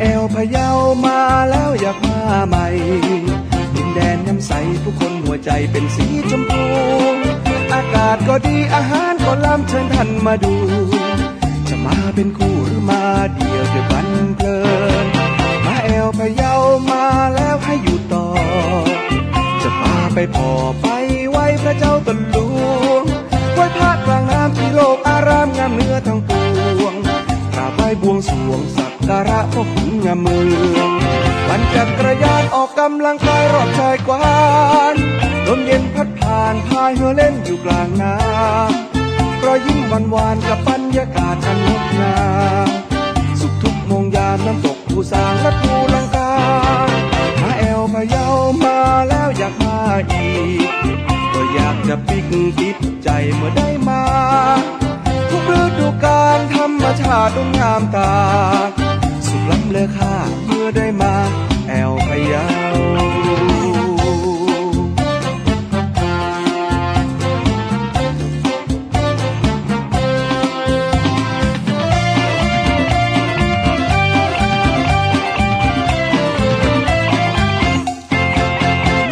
แอวพะเยามาแล้วอยากมาใหม่ ดินแดนน้ำใสผู้คนหัวใจเป็นสีชมพู อากาศก็ดีอาหารก็ล้ำเชิญท่านมาดู จะมาเป็นคู่หรือมาเดียวจะบันเพลิน มาแอวพะเยามาแล้วให้อยู่ต่อ จะมาไปพอไปไว้พระเจ้า ไหว้บวงสวงสักการะพ่อขุนงามเมืองปั่นจักรยานออกกำลังกายรอบชายกวานลมเย็นพัดผ่านพายเรือเล่นอยู่กลางน้ำรอยยิ้มหวานหวานกับบรรยากาศอันงดงามสุขทุกโมงยามน้ำตกภูสางและภูลังกามาแอวพะเยามาแล้วอยากมาอีก ก็อยากจะปิกติดใจเมื่อได้มา ฤดูกาลธรรมชาติดงงามตา สุขล้ำเลอค่าเมื่อได้มาแอวพะเยา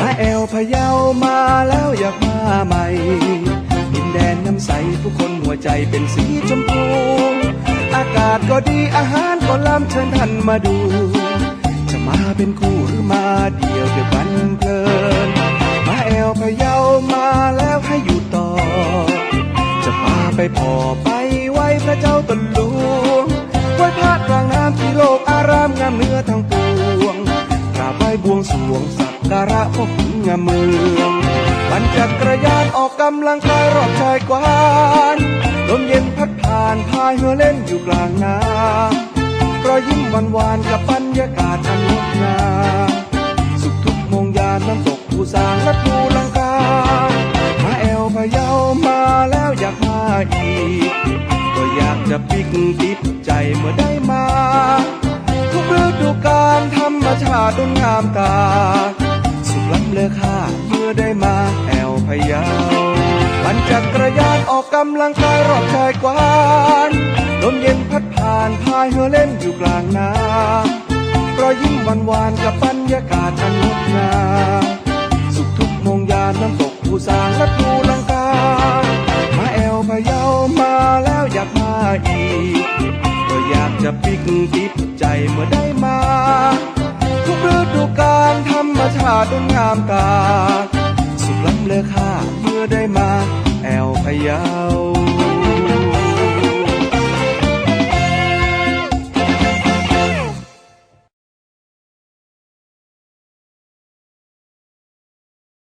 มาแอวพะเยามาแล้วอยากมาใหม่ ใจเป็นสีชมพู อากาศก็ดีอาหารก็ล้ำเชิญท่านมาดู จะมาเป็นคู่หรือมาเดียวเดี๋ยวบันเพลิน มาแอวพะเยามาแล้วให้อยู่ต่อ จะพาไปพอไปไหว้พระเจ้าตนหลวงไหว้พระกลางน้ำที่โลกอารามงามเนื้อทั้งปวงกราบไหว้บวงสรวงสักการะพ่อขุนงามเมือง ปั่นจักรยานออกกำลังกายรอบชายกวานลมเย็นพัดผ่านพายเรือเล่นอยู่กลางน้ำรอยยิ้มหวานหวานๆกับบรรยากาศอันงดงามสุขทุกโมงยามน้ำตกภูสางและภูลังกามาแอวพะเยามาแล้วอยากมาอีก ก็อยากจะปิกติดใจเมื่อได้มา ทุกฤดูกาลธรรมชาติดงามตาสุขล้ำเลอค่าเมื่อ ได้มาแอวพยาปั่นจักรยานออกกำลังกายรอบชายกวานลมเย็นพัดผ่านพายเรือเล่นอยู่กลางน้ำรอยยิ้มหวานหวานกับบรรยากาศอันงดงามสุขทุกโมงยามน้ำตกภูสางและภูลังกา มาแอวพยามาแล้วอยากมาอีก ก็อยากจะปิกติดใจเมื่อได้มา ทุกฤดูกาลธรรมชาติงงามตา เลอค่าเมื่อได้มา แอวพะเยา